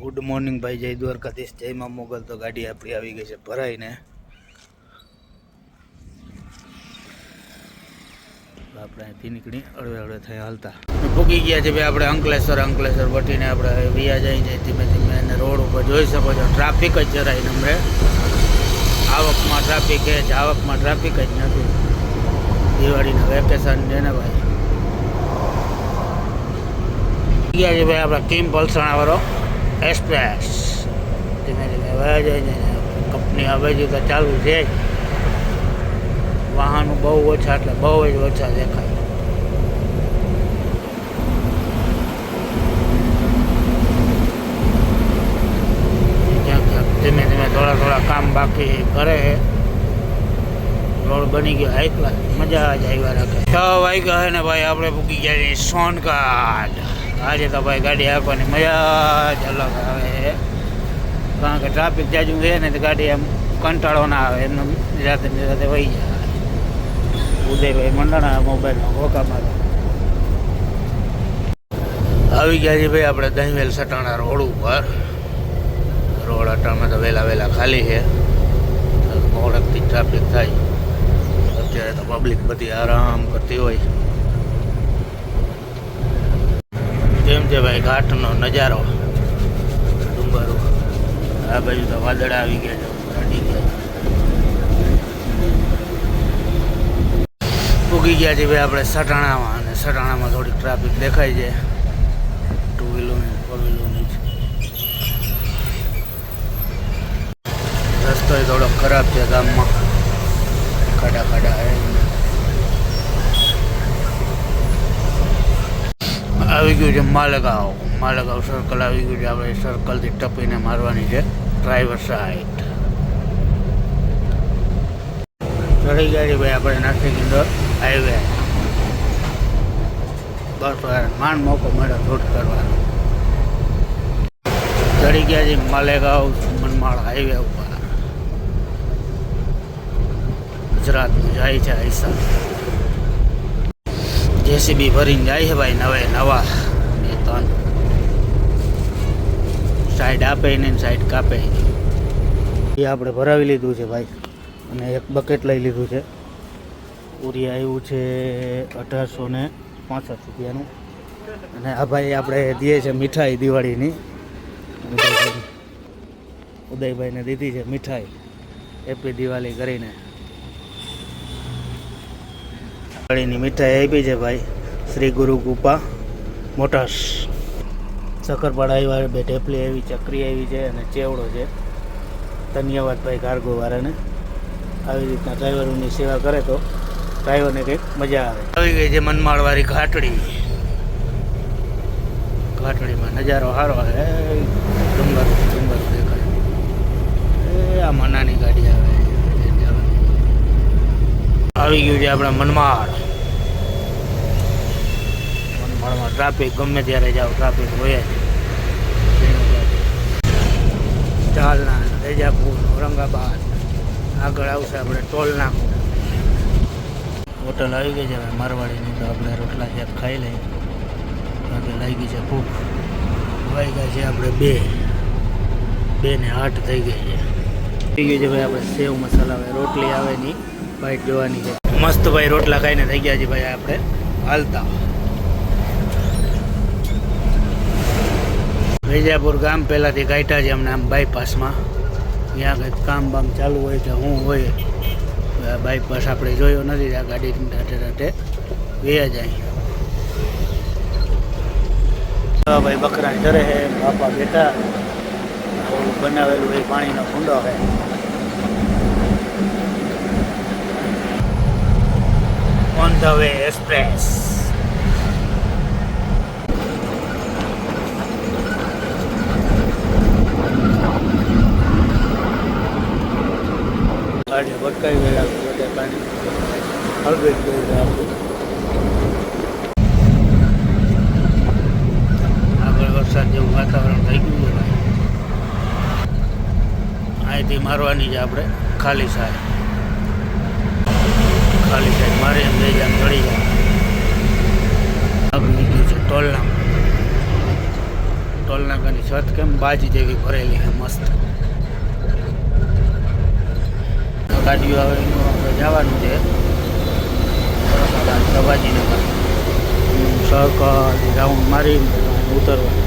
Good morning ભાઈ, જય દ્વારકાધીશ. જય માં મોગલ તો ગાડી આપણી આવી ગઈ છે ભરાઈને. આપણે અહીંથી નીકળી અડવે અડવે થઈ હાલતા ભૂગી ગયા છે ભાઈ, આપણે અંકલેશ્વર અંકલેશ્વર વટીને આપણે વિયા જઈ જઈએ ધીમે ધીમે અને રોડ ઉપર જોઈ શકો છો, ટ્રાફિક જ જરાય નમરે આવકમાં ટ્રાફિક એ જ આવકમાં ટ્રાફિક જ નથી. દિવાળીના વેકેશન છે ને ભાઈ. ગયા છે ભાઈ, આપણા કિમ પલસાણા વાળો. એક્સપ્રેસ ધીમે ધીમે વયા જાય છે કંપની હવે જો તો ચાલુ છે જ. વાહનો બહુ ઓછા એટલે બહુ જ ઓછા દેખાય. ક્યાંક ક્યાંક ધીમે ધીમે થોડા થોડા કામ બાકી કરે છે. રોડ બની ગયો હાઈ ક્લાસ મજા જ આવ્યા રાખે. છ વાગ્યા છે ને ભાઈ, આપણે પૂકી ગયા છીએ સોનગઢ આજે તો ભાઈ ગાડી આપવાની મજા જ અલગ આવે કારણ કે ટ્રાફિક જાજુ છે ને તો ગાડી આમ કંટાળો ના આવે, એમને નિરાતે નિરાતે વહી જાય. ઉદયભાઈ મંડાણા મોબાઈલમાં હોકા મારો. આવી ગયા છે ભાઈ આપણે દહીંવેલ સટાણા રોડ ઉપર. રોડ અટાણમાં તો વહેલા વહેલા ખાલી છે. મોડકથી ટ્રાફિક થાય. અત્યારે તો પબ્લિક બધી આરામ કરતી હોય. કેમ છે ભાઈ ઘાટનો નજારો. ડુંગરો. આ બાજુ તો વાદળા આવી ગયા છે ઉગી ગયા છે ભાઈ આપણે સટાણામાં, અને સટાણામાં થોડીક ટ્રાફિક દેખાય છે. ટુ વ્હીલરની ફોર વ્હીલરની રસ્તો થોડો ખરાબ છે ગામમાં. ખાડા ખાડા હે આવી ગયું છે માલેગાંવ. માલેગાંવ સર્કલ આવી ગયું છે. આપણે સર્કલથી ટપીને મારવાની છે. ડ્રાઈવર સાઈડ ચડી ગયા ભાઈ આપણે નાસિક ઇન્દોર હાઈવે. બસ માન મોકો મળ્યો શૂટ કરવાનો. ચડી ગયા છે માલેગાંવ મનમાળ હાઈવે ઉપર. ગુજરાતનું જાય છે આઈસા. જેસીબી ભરીને જાય છે ભાઈ નવે નવા. બે, ત્રણ. સાઈડ આપે ને સાઈડ કાપે એ આપણે ભરાવી લીધું છે ભાઈ. અને એક બકેટ લઈ લીધું છે. પૂરી આવ્યું છે અઢારસો ને પાંસઠ રૂપિયાનું. અને આ ભાઈ આપણે દઈએ છે મીઠાઈ દિવાળીની. ઉદયભાઈને દીધી છે મીઠાઈ. હેપી દિવાળી કરીને. દિવાળીની મીઠાઈ આપી છે ભાઈ. શ્રી ગુરુ ગુપા મોટર્સ. શક્કરપાડા આવ્યા બે ઢેપલી આવી, ચકરી આવી છે અને ચેવડો છે. ધન્યવાદ ભાઈ કાર્ગો વાળાને આવી રીતના ડ્રાઈવરોની સેવા કરે તો ડ્રાઈવરને કંઈક મજા આવે. આવી ગઈ છે મનમાળવાળી ઘાટડી. ઘાટડીમાં નજારો સારો હે ડુંગર ડુંગર દેખાય. એ આ નાની ગાડી આવે. આવી ગયું છે આપણા મનમાળ. મનમાળમાં ટ્રાફિક ગમે ત્યારે જાઓ ટ્રાફિક હોય જ. ચાલના રેજાપુર, ઔરંગાબાદ. આગળ આવશે આપણે ટોલ નાખું હોટલ આવી ગઈ છે મારવાડીની, તો આપણે રોટલા શાક ખાઈ લઈએ. બાકી લાગી છે ભૂખ. વાઈ ગયા છે આપણે બે. બે ને આઠ થઈ ગઈ છે. થઈ ગયું છે ભાઈ, આપણે સેવ મસાલા આવે રોટલી આવે ની બાઈટ જોવાની છે. મસ્ત ભાઈ રોટલા ખાઈને થઈ ગયા છે ભાઈ આપણે. હાલતા. વેજાપુર ગામ પહેલાંથી કાઢ્યા છે અમને આમ બાયપાસમાં ત્યાં કંઈક કામ બામ ચાલુ હોય કે હું હોય બાયપાસ આપણે જોયો નથી આ ગાડી રાતે રાતે વેયા જાય ભાઈ બકરા ચરે છે, બાપા બેટા બનાવેલું ભાઈ પાણીનો કુંડો છે. On the way express. ગાડી વટકાઈ ગયા બધે પાણી હળગઈ ગયું આગળ વરસાદ જેવું વાતાવરણ થઈ ગયું છે અહીંથી મારવાની છે આપણે ખાલી સાઈડ ખાલી સાઈડ મારે એમ લઈ જાય ચડી જાય આગળ નીકળ્યું છે ટોલના. ટોલનાકાની છત કેમ બાજી જેવી ભરેલી છે, મસ્ત. ગાડીઓ આવે એનું આપણે જવાનું છે. સભાજીનગર સર્કલ, રાઉન્ડ મારી ઉતરવાનું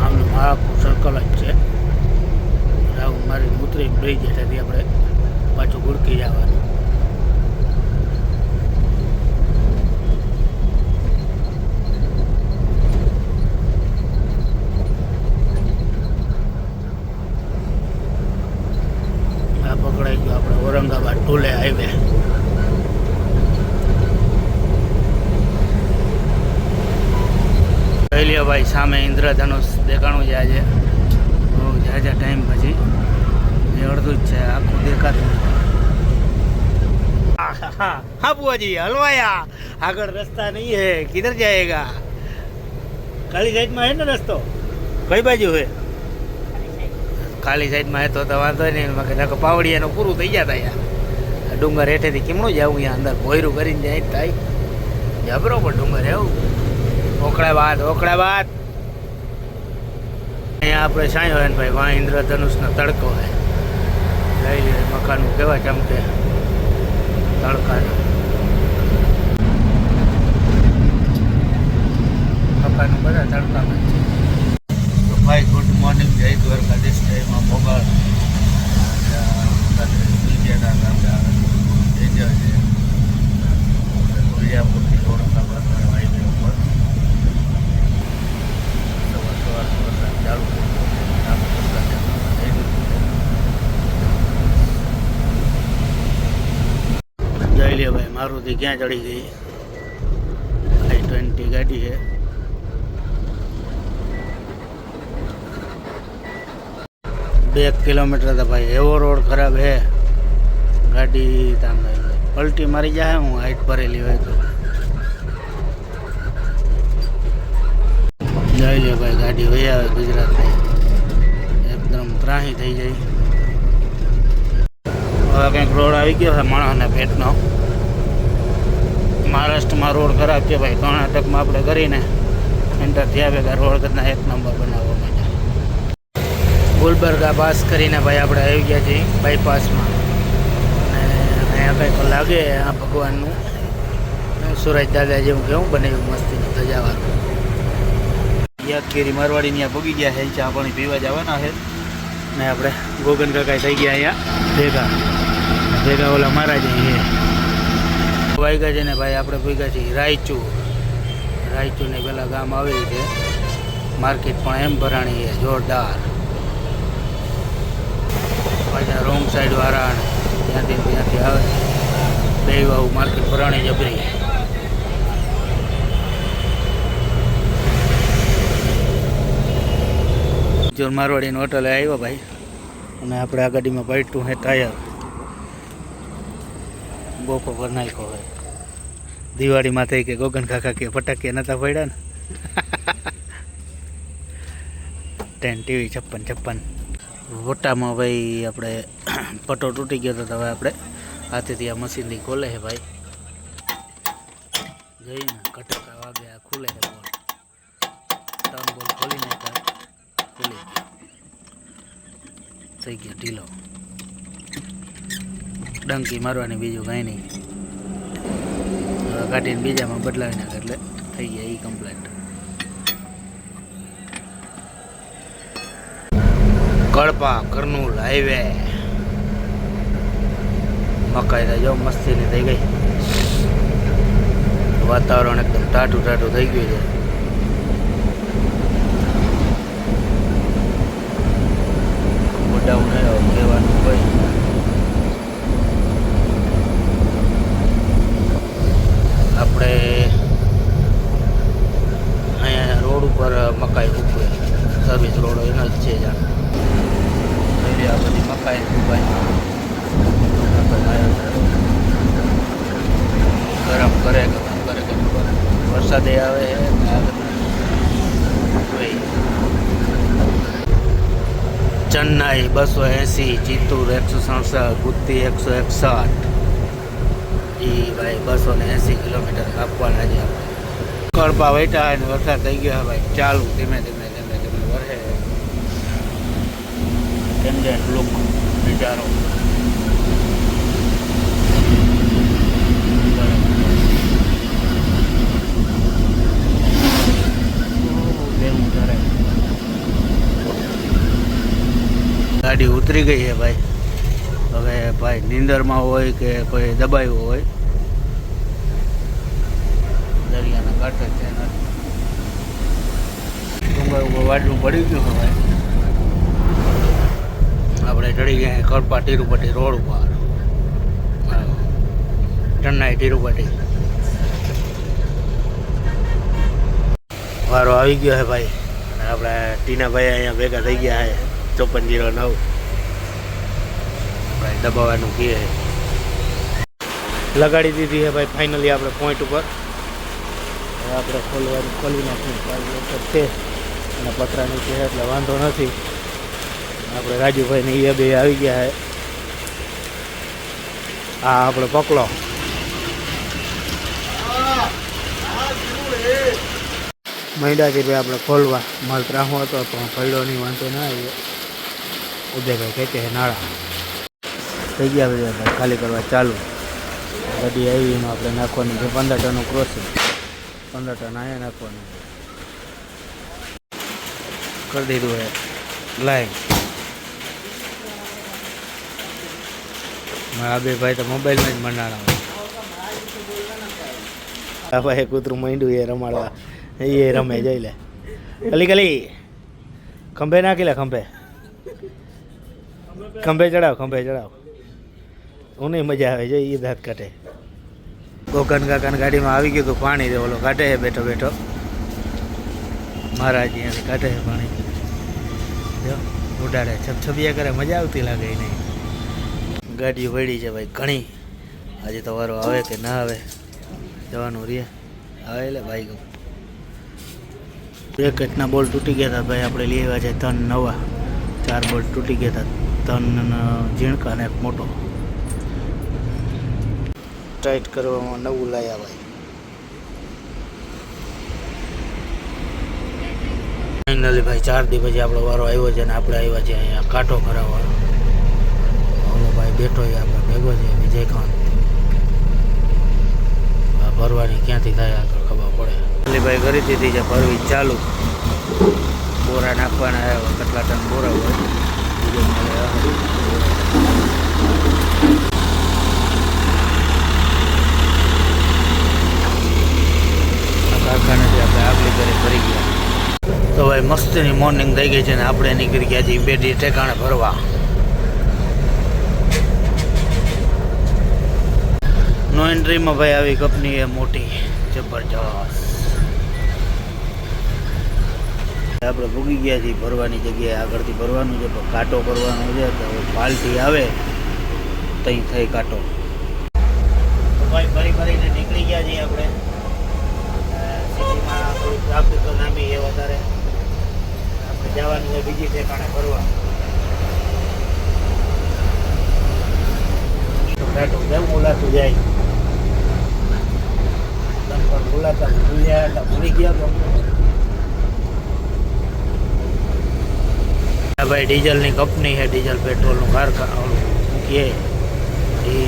આમનું આખું સર્કલ જ છે. રાઉન્ડ મારી ઉતરી બ્રિજ હેઠળથી આપણે. પાછું ગુડકી જવાનું આ પકડાઈ ગયો આપણે ઔરંગાબાદ ટોલે હાઈવે જોઈ લ્યો ભાઈ સામે ઇન્દ્રધનુષ દેખાણું છે આજે બહુ ઝાઝા ટાઈમ પછી એ અડધું જ છે આખું દેખાતું નથી. આહાહા. હા બુઆજી હલવાયા. આગળ રસ્તા નહીં હે, કિધર જાયેગા. ખાલી સાઈડમાં હે ને રસ્તો? કઈ બાજુ હે? ખાલી સાઈડમાં હે તો વાંધો નહીં, એમાં કે નકર પાવડિયાનું પૂરું થઈ જતા યાર ડુંગર હેઠેથી કેમનું જાવું અહીંયા અંદર? ભોયરું કરીને જાય થાય. જબરો પણ ડુંગર એવું ઓકળા બાદ ઓકળા બાદ અહીંયા આપણે સાંયો હોય ને ભાઈ વાં ઇન્દ્રધનુષનો તડકો હોય લઈ લે મકાનનું, કેવા ચમકે. તડકાનો. મકાનનું બધા તડકામાં છે તો ભાઈ ગુડ મોર્નિંગ જય દ્વારકાધીશ જયમાં મોગલ વિજયાપુરથી ઔરંગાબાદ હાઈવે ઉપર સવાર સવારનો વરસાદ ચાલુ થઈ ગયો છે. આમ વરસાદ ગયો. જઈ લે ભાઈ મારુતિ ક્યાં ચડી ગઈ આઈ ટ્વેન્ટી ગાડી છે બે કિલોમીટર તો ભાઈ એવો રોડ ખરાબ હે. ગાડી તામ પલટી મારી જાય હું હાઈટ ભરેલી હોય તો. જઈ લે ભાઈ, ગાડી વહી આવે ગુજરાતની. એકદમ ત્રાહી થઈ જાય. હવે કંઈક રોડ આવી ગયો છે માણસના પેટનો મહારાષ્ટ્રમાં રોડ ખરાબ છે ભાઈ, કર્ણાટકમાં આપણે કરીને. એન્ટર થયા ભેગા રોડ કરતા એક નંબર બનાવવા માટે ગુલબર્ગા પાસ કરીને ભાઈ આપણે આવી ગયા છીએ બાયપાસમાં અને અહીંયા કંઈક લાગે આ ભગવાનનું. સુરજ દાદા જેવું કેવું બનાવ્યું મસ્તીનું ધજાવાનું યાદગીરી મારવાડીની આ ભોગી ગયા છે, ચા પાણી પીવા જવાના છે. ને આપણે ગોગન કાકા થઈ ગયા અહીંયા ભેગા. ભેગા ઓલા મારા જઈએ વાગ્યા છે ને ભાઈ આપણે ભેગા છીએ રાયચુર. રાયચુર ને પેલા ગામ આવેલી છે. માર્કેટ પણ એમ ભરાણી છે, જોરદાર. પાછા રોંગ સાઈડ વાળા ત્યાંથી ત્યાંથી આવે. બે વાવું માર્કેટ ભરાણી જબરી જોર મારવાડીની હોટલે આવ્યો ભાઈ. અને આપણે આ ગાડીમાં પાઇટું હે ટાયર બોકો પર નાખ્યો હોય દિવાળીમાં થઈ કે ગોગન કાકા કે ફટાકિયા નતા પડ્યા ને. ટેન ટીવી, છપ્પન છપ્પન. વોટામાં ભાઈ આપણે પટો તૂટી ગયો તો હવે આપણે હાથેથી આ મશીનથી ખોલે છે ભાઈ. જોઈને કટકા વાગે, આ ખુલે છે બોલ. ત્રણ બોલ ખોલી નાખ્યા, ખુલી થઈ ગયો ઢીલો. ડંકી મારવાની બીજું કાંઈ નહીં. કાઢીને બીજામાં બદલાવી નાખે એટલે થઈ ગયા એ કમ્પ્લેટ કડપા કરનુલ હાઈવે મકાઈ જો મસ્તીની થઈ ગઈ. વાતાવરણ એકદમ ટાટું ટાટું થઈ ગયું છે. ગોડાઉન કહેવાનું હોય આપણે અહીંયા રોડ ઉપર મકાઈ ઉભે સર્વિસ રોડ એનો જ છે જાણ જોઈ આ બધી મકાઈ ઉભાઈ ગરમ કરે ગરમ કરે કે ખબર વરસાદે આવે ને આ બધા જોઈ ચેન્નાઈ બસો એંસી ચિત્તૂર એકસો સડસઠ ગુત્તી એકસો એકસઠ એ ભાઈ બસો ને એંસી કિલોમીટર કાપવાના છે આપણે. કડપા વેટા અને વરસાદ થઈ ગયો ભાઈ. ચાલુ, ધીમે ધીમે ધીમે ધીમે વરસે. જાય લુક નજારો ઉતરી ગઈ છે ભાઈ. હવે ભાઈ નીંદરમાં હોય કે કોઈ દબાયું હોય, દરિયાના કાંઠે છે નથી ડુંગર ઉપર વાડલું પડી ગયું છે ભાઈ. આપણે ચડી ગયા કડપા તિરુપતિ રોડ ઉપર. ચેન્નાઈ તિરુપતિ. વારો આવી ગયો છે ભાઈ. અને આપણે ટીનાભાઈ અહીંયા ભેગા થઈ ગયા છે. ચોપન જીરો નવ. ભાઈ દબાવવાનું કહે. લગાડી દીધી છે ભાઈ ફાઇનલી આપણે પોઈન્ટ ઉપર. આપણે ખોલવાનું, ખોલી નાખ્યું છે. અને પતરા નીચે છે, એટલે વાંધો નથી. આપણે રાજુભાઈને એ બે આવી ગયા છે આ આપણે પકડો. મૈડાથી ભાઈ આપણે ખોલવા. માલ ત્રાહો હતો, પણ ખોલ્યો નહીં, વાંધો ના આવ્યો. ઉદયભાઈ કહે નાળા. થઈ ગયા બધા ખાલી કરવા ચાલુ. ગાડી આવી, એમાં આપણે નાખવાની છે પંદર ટનનું ક્રોસિંગ પંદર ટન અહીંયા નાખવાનું. કરી દીધું હે લાઈવ આ બે ભાઈ તો મોબાઈલમાં જ મંડાણા આ ભાઈ કૂતરું માંડ્યું એ રમાડવા. એ રમે, જઈ લે. કલી કલી ખંભે નાખી લે, ખંભે. ખંભે ચડાવ ખંભે ચડાવ. નહીં મજા આવે છે એ દાંત કાઢે. ગોકન કાકાની ગાડીમાં આવી ગયું હતું પાણી ઓલો કાઢે છે, બેઠો બેઠો. મહારાજ અહીંયાથી કાઢે છે પાણી. જો, ઉડાડે, છબછબિયા કરે, મજા આવતી લાગે નહીં ગાડીઓ વળી છે ભાઈ ઘણી. આજે તો વારો આવે કે ના આવે, જવાનું રે આવે એટલે ભાઈ ગમ પેકેટના બોલ તૂટી ગયા હતા ભાઈ, આપણે લેવા છે ત્રણ નવા. ચાર બોલ તૂટી ગયા હતા ત્રણ ઝીણકા અને એક મોટો. ટાઈટ કરવામાં નવું લઈ ભાઈ ફાઇનલી ભાઈ, ચાર દી પછી આપણો વારો આવ્યો છે ને આપણે આવ્યા છે અહીંયા કાંટો ખરાવવાનો ઓલો ભાઈ, બેઠો છે આપણે, ભેગો છે વિજયકાંત. આ ભરવાની ક્યાંથી થાય આગળ ખબર પડે. ભાઈ કરી દીધી છે ભરવી ચાલુ. બોરા નાખવાના આવ્યા કેટલા ટન બોરા હોય બીજો મળે આ કારખાનેથી આપણે આગલી ઘરે ભરી ગયા. તો ભાઈ, મસ્તીની મોર્નિંગ થઈ ગઈ છે ને આપણે નીકળી ગયા છીએ બેડી ઠેકાણે ભરવા. નો એન્ટ્રીમાં ભાઈ આવી કંપની એ મોટી, જબરજસ્ત. આપણે ભૂગી ગયા છીએ ભરવાની જગ્યાએ, આગળથી ભરવાનું છે કાંટો કરવાનો છે, તો પાલટી આવે, તઈ થઈ કાંટો. ભાઈ, ફરી ફરીને નીકળી ગયા છીએ આપણે. સિટીમાં થોડી ટ્રાફિક તો ડીઝલની કંપની છે, ડીઝલ પેટ્રોલનું કારખાનું મૂકીએ. એ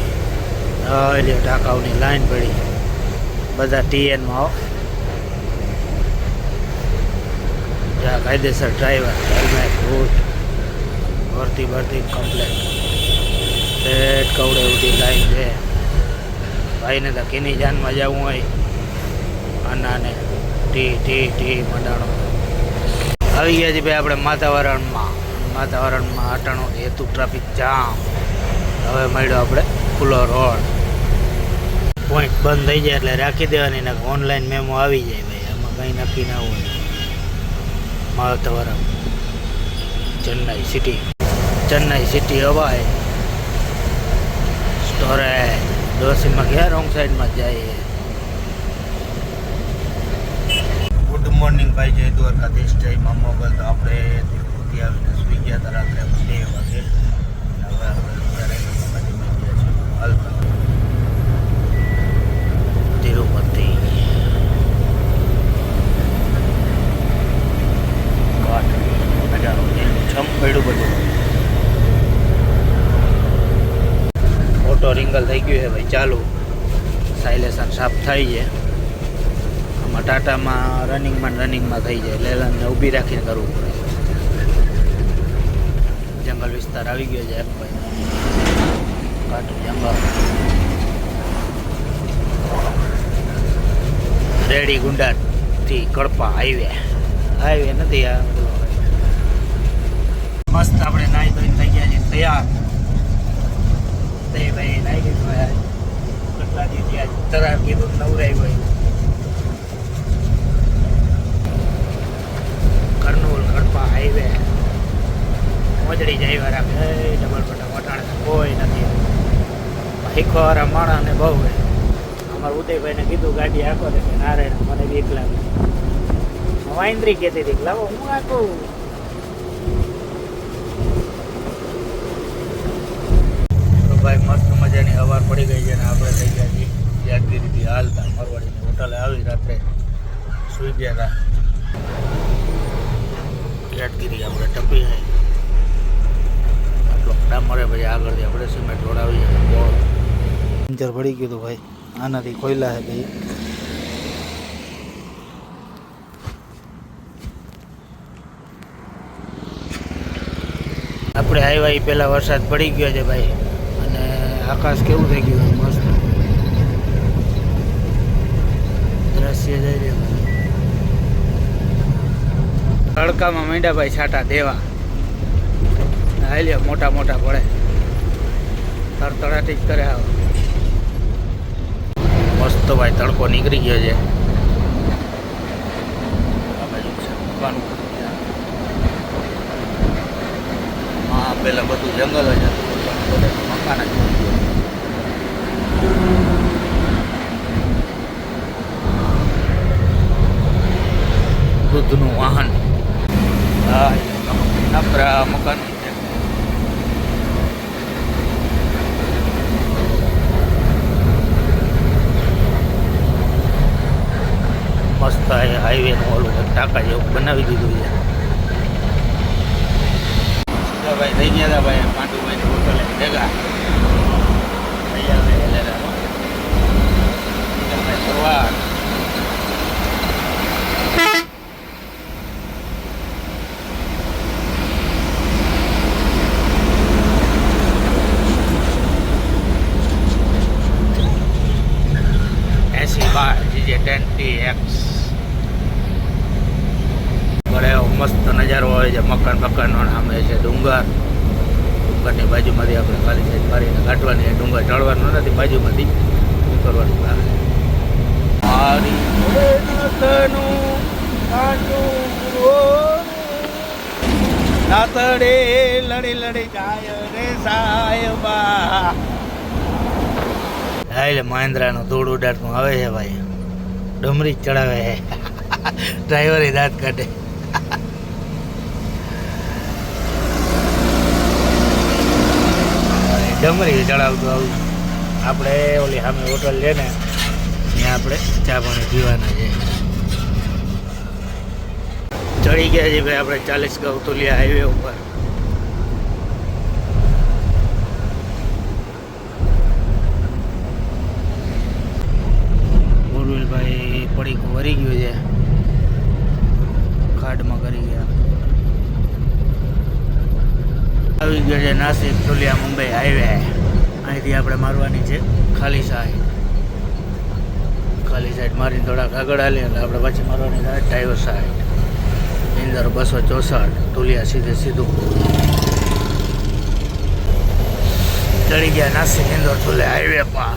એટલે લાઈન પડી. બધા ટીએનમાં આવો જ્યાં કાયદેસર ડ્રાઈવર હેલ્મેટ બૂટ ભરતી ભરતી કમ્પ્લેટ સેટ કવડે ઉઠી લાઈન છે. ભાઈને તો કેની જાનમાં જવું હોય. અનાને ટી ટી ટી, મંડાણો. આવી ગયા છે ભાઈ આપણે માતાવરણમાં માતાવરણમાં અટાણો હેતુ ટ્રાફિક જામ હવે મળ્યો આપણે ખુલ્લો રોડ. પોઈન્ટ બંધ થઈ જાય એટલે રાખી દેવાની ને ઓનલાઈન મેમો આવી જાય ભાઈ. આમાં કંઈ નક્કી ના હોય. માતાવરણ ચેન્નાઈ સિટી. ચેન્નાઈ સિટી હવાય સ્ટોરેજ ડોસીમાં ગયા રોંગ સાઈડમાં જાય ગુડ મોર્નિંગ ભાઈ, જય દ્વારકાધીશ, જય મા મોગલ. તો આપણે તિરુપતિ આવીને સુઈ ગયા હતા રાત્રે બે વાગે અને હવે આપણે અત્યારે તિરુપતિ ગયા છીએ હાલતા તિરુપતિ પડ્યું બધું ઓટો રિંગલ થઈ ગયું છે ભાઈ ચાલુ સાયલેશન સાફ થઈ છે આમાં ટાટામાં રનિંગમાં રનિંગમાં થઈ જાય. લેલનને ઊભી રાખીને કરવું પડે. જંગલ વિસ્તાર આવી ગયો છે ભાઈ. કાઠું જંગલ. રેડી ગુંડાથી કડપા હાઈવે. હાઈવે નથી આ મસ્ત આપણે નાઈ ધોઈને થઈ ગયા છીએ. તૈયાર. તે ભાઈ તરાર કીધું નવરાઈ હોય. કરનૂલ કડપા હાઈવે. મોજડી જાય રાખે. ડબલ પટા વટાણ કોઈ નથી. શીખવાવાળા માણસને બહુ અમારા ઉદયભાઈને કીધું, ગાડી આખો ને કે નારાયણ, મને બીક એકલા વાઇન્દ્રી કહેતી હતી, લાવો, હું આખું. ભાઈ મસ્ત મજાની હવાર પડી ગઈ છે ને આપણે થઈ ગયા છીએ. યાદગીરીથી હાલતા મરવાડીની હોટલે આવી રાત્રે સુઈ ગયા હતા યાદગીરી આપણે ટપી આટલો ડામરે પછી આગળથી આપણે સિમેન્ટ જોડાવી બોળ પંચર પડી ગયું હતું ભાઈ. આનાથી કોયલા છે ભાઈ. આપણે આવ્યા એ પહેલાં વરસાદ પડી ગયો છે ભાઈ. અને આકાશ કેવું થઈ ગયું મસ્ત. દ્રશ્ય જઈ રહ્યું તડકામાં મીંડાભાઈ ભાઈ છાટા દેવા. હાલ્યા મોટા મોટા પડે તડતડાટી જ કરે આવો. મસ્ત ભાઈ તડકો નીકળી ગયો છે. હા, પેલા બધું જંગલ જ હતું. મકાન જ દૂધનું વાહન હા નકરા મકાન મસ્ત હાઈવે નું ઓલું ટાંકા જેવું બનાવી દીધું છે. ભાઈ થઈ ગયા હતા ભાઈ પાંડુભાઈ હોટલે ભેગા થઈ ગયા ભાઈ એટલે ભાઈ શરૂઆત એસી બાર G J ten T X બડે એવો મસ્ત નજારો હોય છે, મકાન મકાનનો સામે છે, ડુંગર. ડુંગરની બાજુમાંથી આપણે ખાલી સાઈડ મારીને કાઢવાની ડુંગર ચડવાનું નથી, બાજુમાંથી કરવાનું આવે. નાતડે લડી લડી જાય રે સાહેબા. હા એટલે મહેન્દ્રાનું ધૂળ ઉડાડતું આવે છે ભાઈ. ડમરી ચડાવે છે. ડ્રાઈવરે દાંત કાઢે. ડમરી ચડાવતું આવું. આપણે ઓલી સામે હોટલ છે ને, ત્યાં આપણે ચા પાણી પીવાના છે. ચડી ગયા છે ભાઈ, આપણે ચાલીસ ગૌતુલિયા હાઈવે ઉપર ભાઈ પડીક વરી ગયું છે ખાડમાં કરી ગયા જે છે નાસિક, ધુલિયા, મુંબઈ હાઈવે અહીંથી આપણે મારવાની છે ખાલી સાઈડ ખાલી સાઈડ મારીને થોડાક આગળ હાલીએ એટલે આપણે પછી મારવાની થાય ડાયો સાઈડ ઇન્દર બસો ચોસઠ, ધુલિયા સીધે સીધું. ચડી ગયા નાસિક, ઇન્દોર ધુલે હાઈવે પર.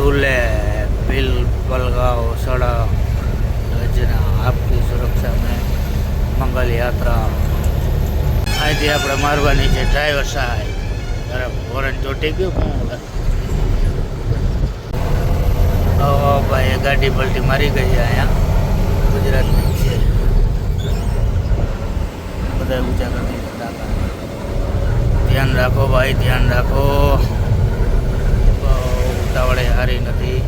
ધુલે, ભીલ, બલગાવ સડક યોજના આપતી સુરક્ષા મેં મંગલ યાત્રા. અહીંથી આપણે મારવાની છે ડ્રાઈવર સાહેબ બરાબર. હોરન ચોટી ગયું પણ ઓ ભાઈ ગાડી પલટી મારી ગઈ અહીંયા. ગુજરાતની છે. બધા ઊંચા કરી ધ્યાન રાખો ભાઈ, ધ્યાન રાખો. ઉતાવળે હારી નથી.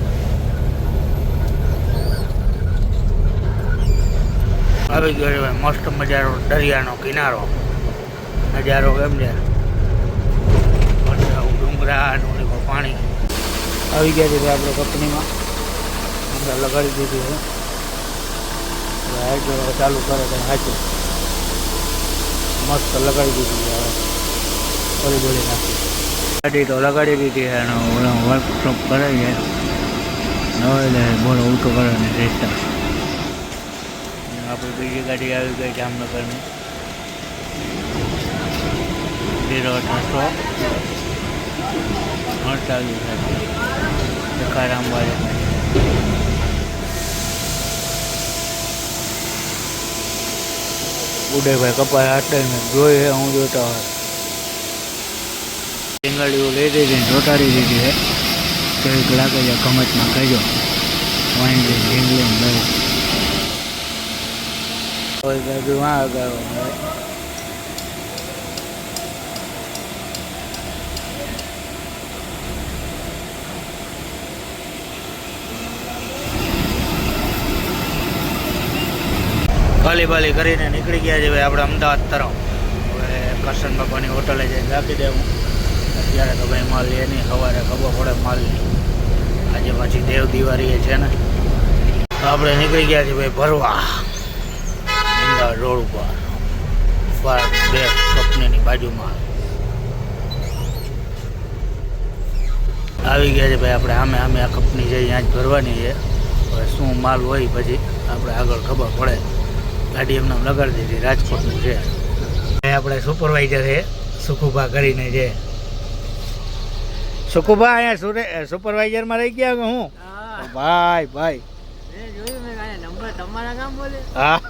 આવી ગયો મસ્ત મજાનો દરિયાનો કિનારો. નજારો કેમ છે ડુંગરા ને પાણી આવી ગયા છે આપણે કંપનીમાં. હમણાં લગાડી દીધું છે. હાઈડ્રો ચાલુ કરે તો સાચું મસ્ત લગાડી દીધી છે હવે. ઓલી બોલી નાખી. ગાડી તો લગાડી દીધી અને વર્કશોપ કરે છે. નવે બોલો ઉલટો કરવાની રેસ્ટા આપણી બીજી ગાડી આવી ગઈ જામનગરની. હીરો અઢારસો અડતાલીસ સખારામ વાળા ઉદયભાઈ કપાય આટલે જોઈએ હું જોતા હોય. ટીંગડીઓ લઈ દીધી ને ચોટાડી દીધી છે. કેવીક લાગે છે કમચમાં કહેજો વાઈન ઢીંગલી વાં આગળ ખાલી બાલી કરીને નીકળી ગયા છે ભાઈ, આપણે અમદાવાદ તરફ. હવે કરશન બાપાની હોટલે જઈને રાખી દેવું. અત્યારે તો ભાઈ માલ લે નહીં સવારે ખબર પડે માલ આજે પાછી દેવ દિવાળી છે ને. આપણે નીકળી ગયા છીએ ભાઈ ભરવા. અમદાવાદ રોડ ઉપર. બે કંપનીની બાજુમાં. આવી ગયા છે ભાઈ આપણે સામે આમે આ કંપની છે ત્યાં જ ભરવાની છે. હવે શું માલ હોય પછી આપણે આગળ ખબર પડે. ગાડી એમને લગાડી દીધી રાજકોટનું છે. આપણે સુપરવાઇઝર છે સુખુભા કરીને છે. સુખુભા અહીંયા સુરે સુપરવાઇઝરમાં રહી ગયા કે હું? ભાઈ ભાઈ. નંબર તમારા કામ બોલે? હા.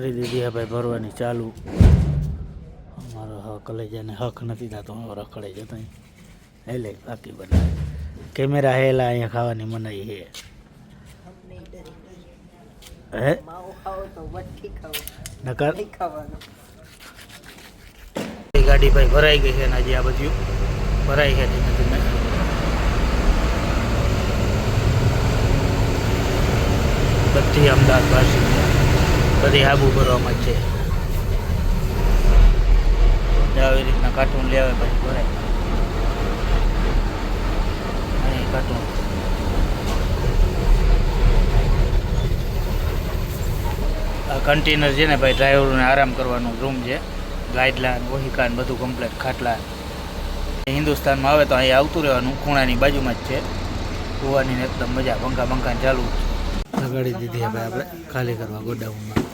કરી દીધી હે ભાઈ ભરવાની ચાલુ. અમારો હક લઈ જાય હક નથી થતો રખડે જતો એટલે બાકી બનાવે કેમેરા હેલા અહીંયા ખાવાની મનાઈ હે. હે? નકર? એ ગાડી ભાઈ ભરાઈ ગઈ છે ને હજી આ બધું ભરાઈ છે ધીમે ધીમે બધી અમદાવાદ પાછી બધી હાબુ ભરવામાં છે આવી રીતના કાર્ટૂન લેવાય પછી ભરાય. અહીં કાર્ટૂન. આ કન્ટેનર છે ને ભાઈ ડ્રાઈવરોને આરામ કરવાનો રૂમ છે. ગાઈડલાન ઓહિકાન બધું કમ્પ્લેટ ખાટલા. હિન્દુસ્તાનમાં આવે તો અહીં આવતું રહેવાનું, ખૂણાની બાજુમાં જ છે. કૂવાની ને એકદમ મજા પંખા પંખા ચાલુ લગાડી દીધી ભાઈ આપણે, ખાલી કરવા ગોડાઉનમાં.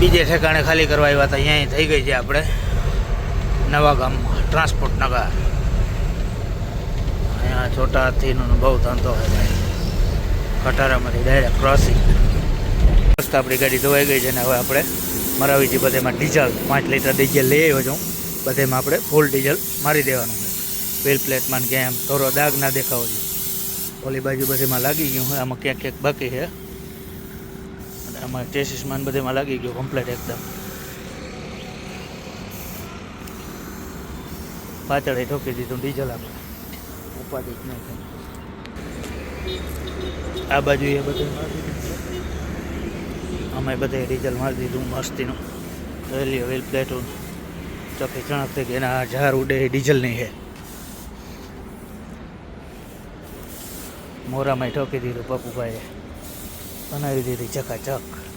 બીજે ઠેકાણે ખાલી કરવા આવ્યા હતા અહીંયા થઈ ગઈ છે આપણે. નવા ગામમાં ટ્રાન્સપોર્ટ નગર. અહીંયા છોટા હાથીનો બહુ ધંધો હોય ભાઈ. કટારામાંથી ડાયરેક્ટ ક્રોસિંગ મસ્ત આપણી ગાડી ધોવાઈ ગઈ છે ને હવે આપણે મરાવી છે બધેમાં ડીઝલ પાંચ લીટર ડીઝલ લઈ આવ્યો છું. બધેમાં આપણે ફૂલ ડીઝલ મારી દેવાનું છે વ્હીલ પ્લેટમાં ક્યાંય આમ થોડો દાગ ના દેખાવો જોઈએ. ઓલી બાજુ બધેમાં લાગી ગયું હોય. આમાં ક્યાંક ક્યાંક બાકી છે. આમાં ચેસીસમાં બધેમાં લાગી ગયું કમ્પ્લેટ એકદમ. પાછળ ઠોકી દીધું ડીઝલ આપણે. ઉપાધિ નહીં થાય. આ બાજુ એ બધું અમે બધે ડીઝલ મારી દીધું મસ્તીનું. રેલીઓ વેલ પ્લેટું. ચોખ્ખી ચણક થઈ ગઈ. એના ઝાર ઉડે ડીઝલ નહીં હે મોરામાં ઠોકી દીધું પપ્પુભાઈએ. બનાવી દીધી ચકાચક.